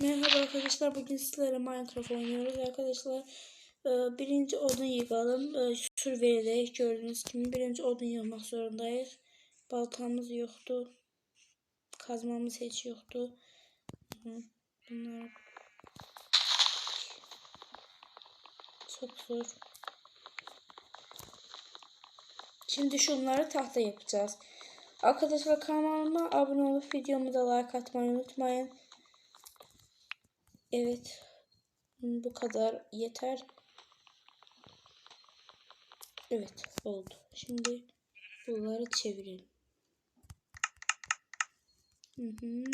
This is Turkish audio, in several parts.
Merhaba arkadaşlar bugün sizlerle Minecraft oynuyoruz arkadaşlar. Ee, birinci odun yıkalım. Ee, Sürveri'de gördüğünüz gibi birinci odun yığmak zorundayız. Baltamız yoktu. Kazmamız hiç yoktu. Bunlar çok zor. Şimdi şunları tahta yapacağız. Arkadaşlar kanalıma abone olup videomu da like atmayı unutmayın. Evet. Bu kadar yeter. Evet oldu. Şimdi bunları çevirelim. Hı hı.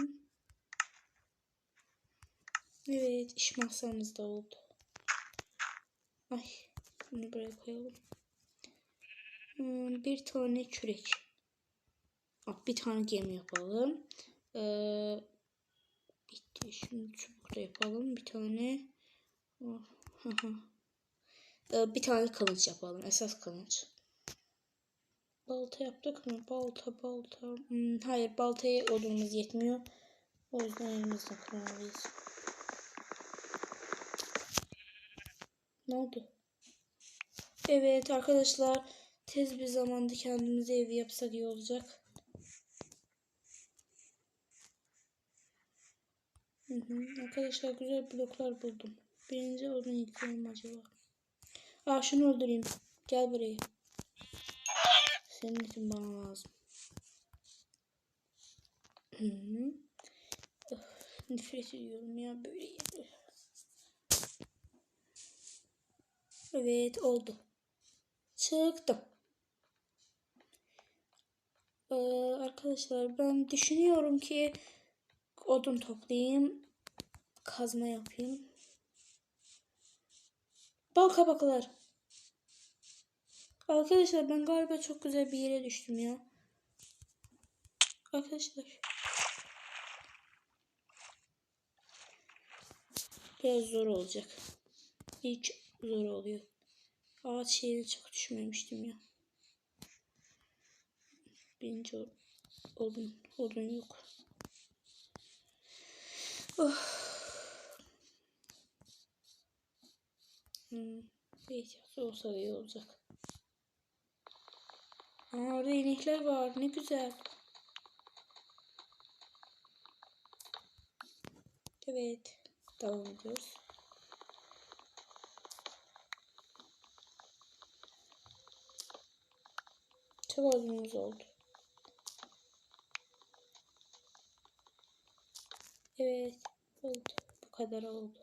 Evet iş masamız da oldu. Ay bunu buraya koyalım. Hmm, bir tane kürek. Ah, Bir tane gemi yapalım. Ee. Şimdi çubuk da yapalım. Bir tane. Oh. Ee, bir tane kılıç yapalım. Esas kılıç. Balta yaptık mı? Balta, balta. Hmm, hayır, baltaya odunumuz yetmiyor. O yüzden elimizle kullanmalıyız. Ne oldu? Evet arkadaşlar, tez bir zamanda kendimize ev yapsak iyi olacak. Hı hı. Arkadaşlar güzel bloklar buldum. Birinci odun yıkıyorum acaba. Aa şunu öldüreyim. Gel buraya. Senin için bana lazım. Hı hı. Öf, nefret ediyorum ya böyle. Evet oldu. Çıktım. Ee, arkadaşlar ben düşünüyorum ki odun toplayayım. Kazma yapayım. Bal kabaklar. Arkadaşlar ben galiba çok güzel bir yere düştüm ya. Arkadaşlar. Biraz zor olacak. Hiç zor oluyor. Ağaç yerine çok düşmemiştim ya. Birinci ol- odun, odun yok. Oh. Hmm, ihtiyacı olsa da iyi olacak. Aa, orada inekler var. Ne güzel. Evet. Devam ediyoruz. Çok odunumuz oldu. Evet. Oldu. Bu kadar oldu.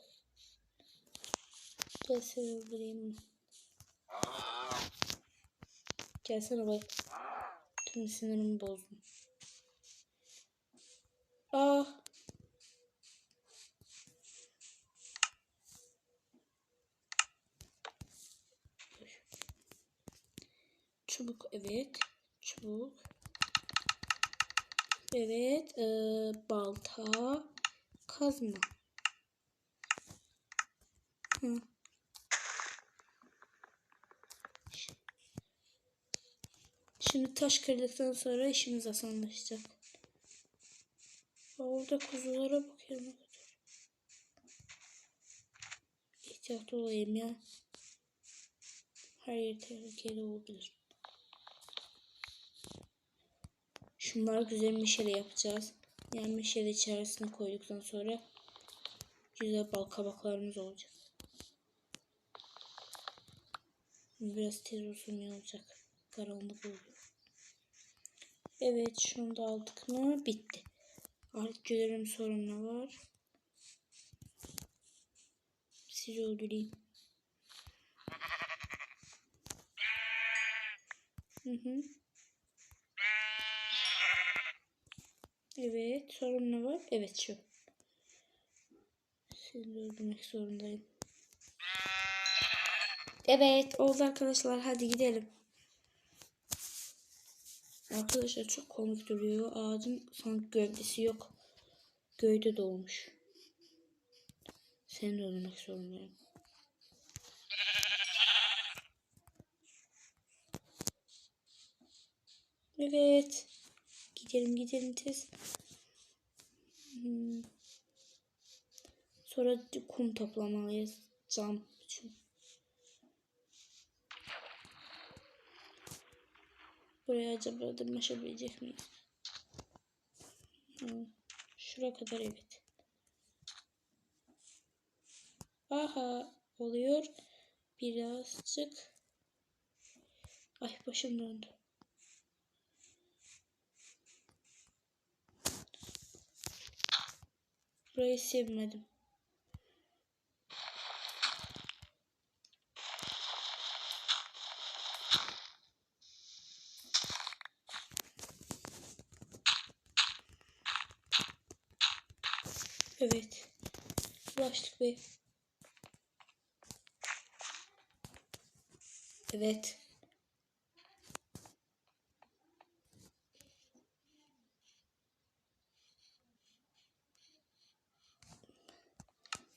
Gel seni öldüreyim. Gelsene bak. Tüm sinirimi bozdum. Aa. Çubuk evet. Çubuk. Evet. Ee, balta. Kazma. Hı. Şimdi taş kırdıktan sonra işimiz asanlaşacak. Orada kuzulara bakıyorum. İhtiyatlı olayım ya. Her yer tehlikeli olabilir. Şunlar güzel meşale yapacağız. Yani meşale içerisine koyduktan sonra güzel bal kabaklarımız olacak. Biraz tez iyi olacak. Karanlık oluyor. Evet şunu da aldık mı bitti. Artık görelim sorun ne var. Sizi öldüreyim. Hı hı. Evet sorun ne var? Evet şu. Sizi öldürmek zorundayım. Evet oldu arkadaşlar hadi gidelim. Arkadaşlar çok komik duruyor. Ağacın sanki gövdesi yok. Gövde doğmuş. Seni de öldürmek zorundayım. Evet. Gidelim gidelim tez. Hmm. Sonra kum toplamalıyız cam için. Buraya acaba dırmaşabilecek miyiz? Hı. Şura kadar evet. Aha oluyor. Birazcık. Ay başım döndü. Burayı sevmedim. Evet. Ulaştık be. Evet.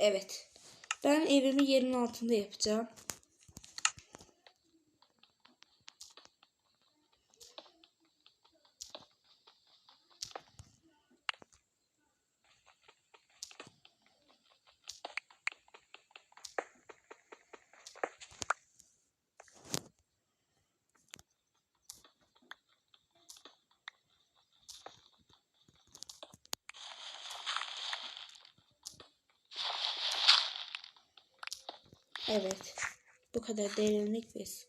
Evet. Ben evimi yerin altında yapacağım. Evet. Bu kadar derinlik biz.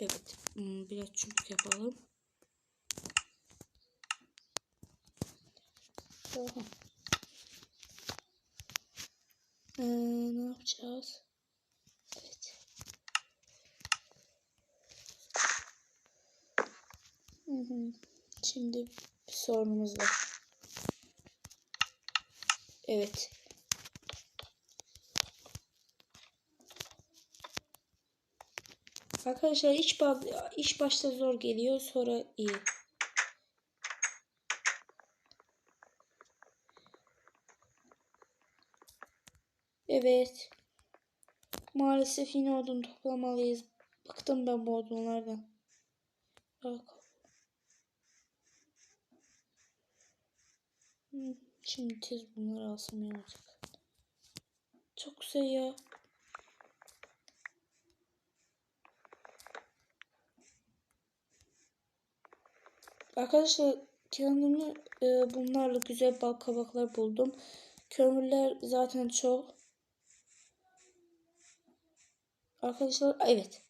Evet. hmm, Biraz çubuk yapalım. Tamam. Ee, ne yapacağız? Evet. Hı hı. Şimdi bir sorunumuz var. Evet. Arkadaşlar ba- iş başta zor geliyor sonra iyi. Evet. Maalesef yine odun toplamalıyız. Bıktım ben bu odunlardan. Bak. Hmm, Şimdi tez bunları alsam iyi olacak. Çok güzel ya. Arkadaşlar kendime e, bunlarla güzel bal kabaklar buldum. Kömürler zaten çok. Arkadaşlar evet.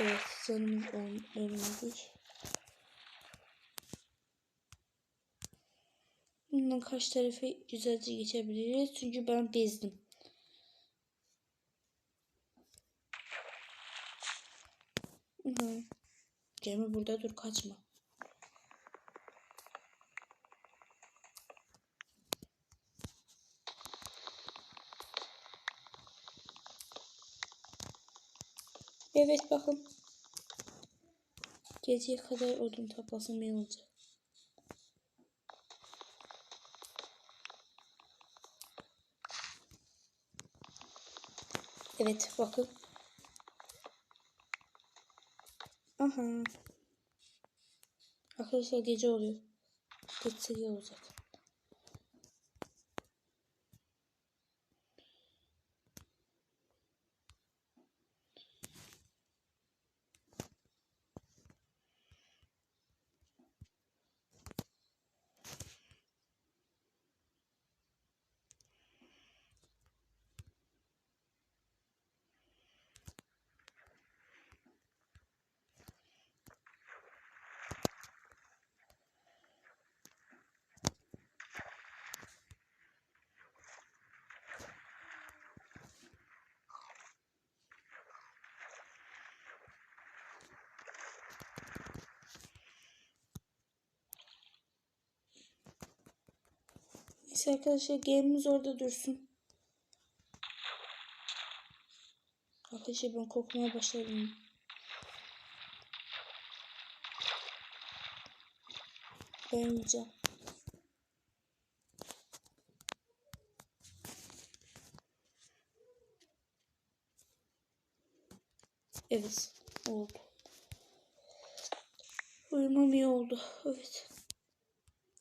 Evet canımız ölmedi. Bundan kaç tarafı güzelce geçebiliriz. Çünkü ben bezdim. Hı. Cemil burada dur kaçma. Evet bakın. Geceye kadar odun toplasam iyi olacak. Evet bakın. Aha. Arkadaşlar gece oluyor. Geçse iyi olacak. Neyse arkadaşlar game'imiz orada dursun. Arkadaşlar ben korkmaya başladım. Ben yiyeceğim. Evet oldu. Uyumam iyi oldu. Evet.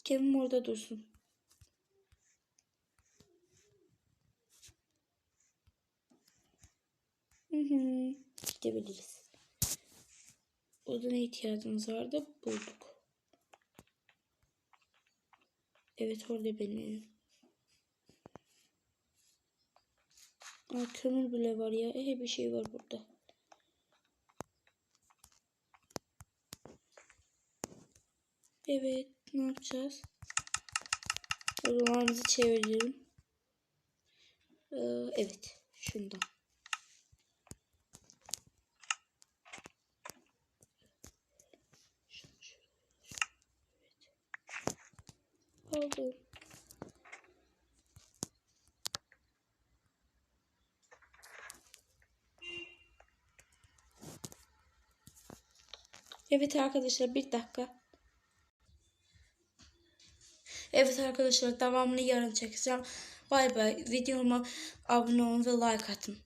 Gemim orada dursun. Hı hı. Gidebiliriz. Orada ne ihtiyacımız vardı? Bulduk. Evet orada benim. Aa, kömür bile var ya. Ehe bir şey var burada. Evet ne yapacağız? Romanımızı çevirelim. Ee, evet şundan. Aldım. Evet arkadaşlar bir dakika. Evet arkadaşlar devamını yarın çekeceğim. Bay bay. Videoma abone olun ve like atın.